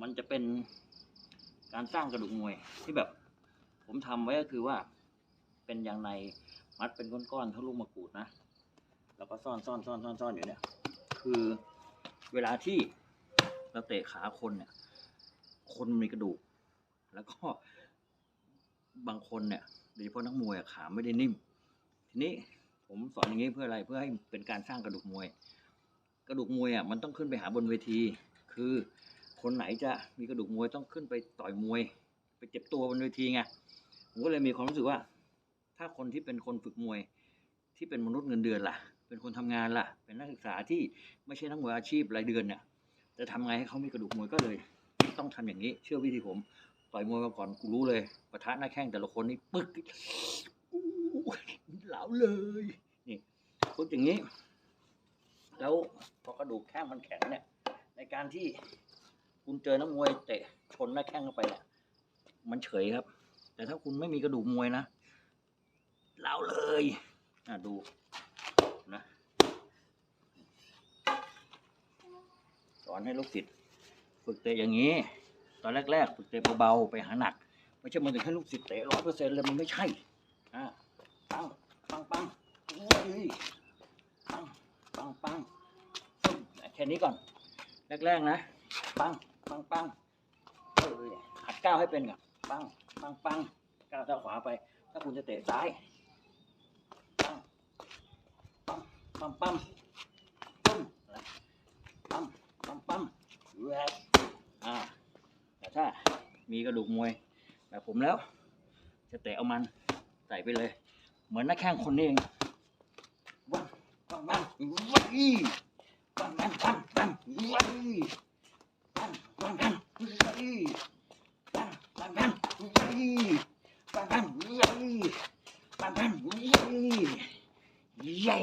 มันจะเป็นการสร้างกระดูกมวยที่แบบ ผมทำไว้ก็คือว่า เป็นอย่างในมัดเป็นก้อนๆเท่าลูกมะกรูดนะ แล้วก็ซ่อนซ่อนซ่อนซ่อนซ่อนอยู่เนี่ย คือเวลาที่เราเตะขาคนเนี่ย คนมีกระดูก แล้วก็บางคนเนี่ยโดยเฉพาะนักมวยขาไม่ได้นิ่ม ทีนี้ผมสอนอย่างนี้เพื่ออะไรเพื่อให้เป็นการสร้างกระดูกมวย กระดูกมวยอะมันต้องขึ้นไปหาบนเวที คือ คนไหนจะมีกระดูกมวยต้องขึ้นไปต่อยมวย ไปเจ็บตัวบนเวทีไงผมก็เลยมีความรู้สึกว่า ถ้าคนที่เป็นคนฝึกมวย ที่เป็นมนุษย์เงินเดือนล่ะ เป็นคนทำงานล่ะ เป็นนักศึกษาที่ไม่ใช่นักมวยอาชีพรายเดือนเนี่ยจะทำไงให้เขามีกระดูกมวยก็เลย ต้องทำอย่างนี้ เชื่อวิธีผมต่อยมวยมาก่อนกูรู้เลยปะทะหน้าแข้งแต่ละคนนี่ปึ๊กอู้เหลาเลยนี่ปึ๊กอย่างนี้ แล้วพอกระดูกแข้งมันแข็งเนี่ยในการที่ คุณเจอนักมวยเตะชนหน้าแข้งเข้าไปเนี่ยมันเฉยครับ แต่ถ้าคุณไม่มีกระดูกมวยนะเหลาเลยอะดูนะสอนให้ลูกศิษย์ฝึกเตะอย่างนี้ ตอนแรกๆ ฝึกเตะเบาๆไปหาหนักไม่ใช่มาถึงให้ลูกศิษย์เตะร้อยเปอร์เซ็นต์เลยมันไม่ใช่อะปังปังปังอุ้ยปังปังปังแค่นี้ก่อน แรกๆนะปัง ปังปังเออหัดก้าวให้เป็นก่อนปังปังปังก้าวเท้าขวาไป ถ้าคุณจะเตะซ้ายปังปังปังปังปึ้มปังปังปังแวกอ่าแต่ถ้ามีกระดูกมวยแบบผมแล้ว จะเตะเอามันใส่ไปเลย เหมือนนักแข่งคนนี้เองวังวังวังวังอีวังวังวังวังวังอีวังวังวังวังอีวังวัง วังวังอีวังวั